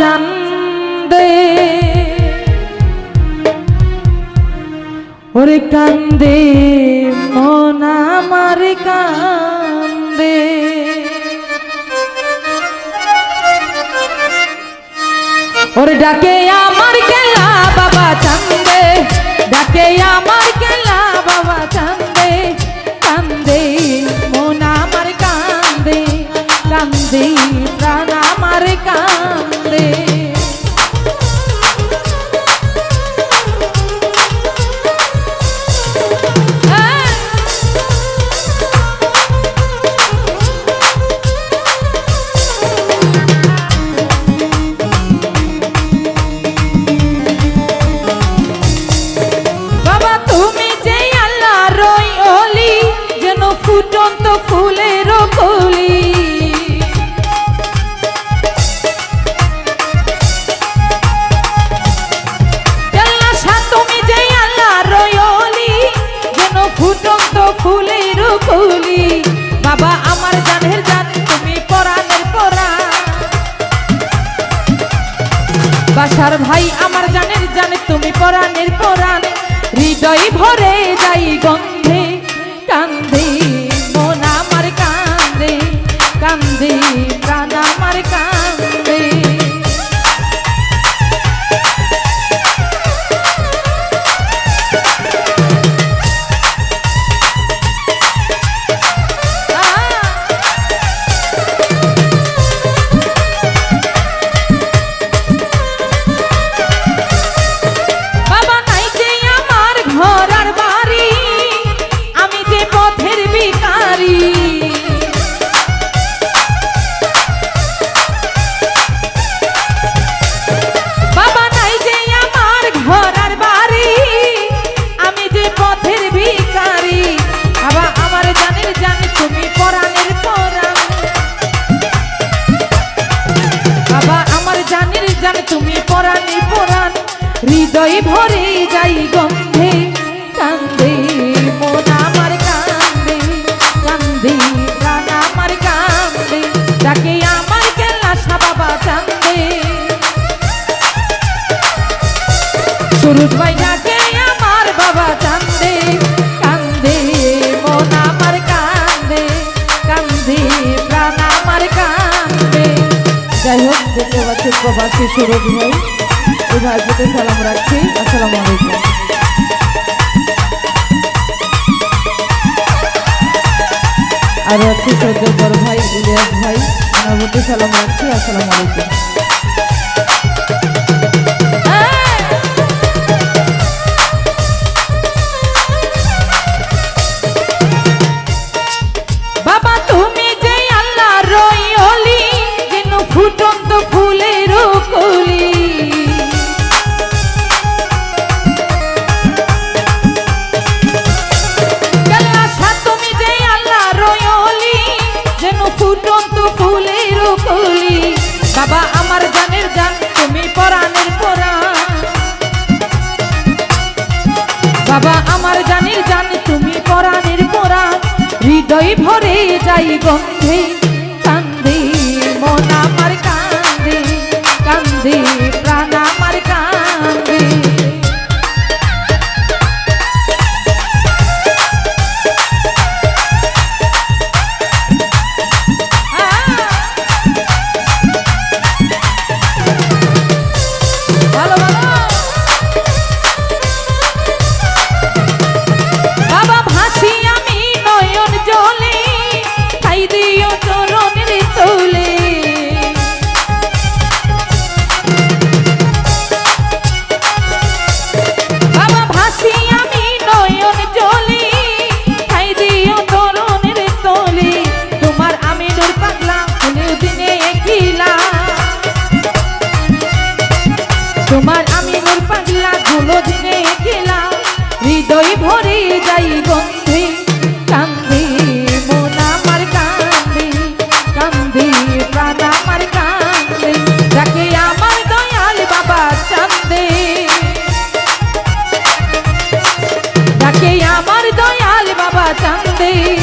চান্দে। ওরে কান্দে, মন আমার কান্দে। ওরে ডাকে আমার কেলা বাবা চান্দে, ডাকে আমার কেলা বাবা চান্দে। কান্দে, মন আমার কান্দে কান্দে, প্রাণ আমার কান্দে। বাসার ভাই আমার জানের জানে তুমি পরাণের পরাণ। হৃদয় ভরে যাই গন্ধে কান্দে। জান তুমি পরাণে পরাণ। হৃদয় ভরে যাই গন্ধে, কান্দে মন আমার কান্দে কান্দে প্রাণ আমার কান্দে। তাকে আমার কেলা বাবা কান্দে সুরুজ হোক দেখতে পাচ্ছি প্রবাসী সুরজ ভাই এই ভাই প্রতি সালাম রাখছি আসসালামু আলাইকুম আরও একটি সদ্য বড় ভাই, ইলিয়াস ভাই। আমার সালাম রাখছি, আসসালামু আলাইকুম। ফুটন্ত ফুলের কলি। ফুটন্ত ফুলের কলি। বাবা, আমার জানের জান, তুমি পরাণের পরাণ বাবা, আমার জানির জান, তুমি পরাণের পরাণ হৃদয় ভরে যাই গন্ধে। Oh অধীনে গেলা হৃদয় ভরে যাই গন্ধে। কান্দি মন আমার কান্দি কান্দি প্রাণ আমার কান্দি। যাকে আমার দয়াল বাবা চান্দে। যাকে আমার দয়াল বাবা চান্দে।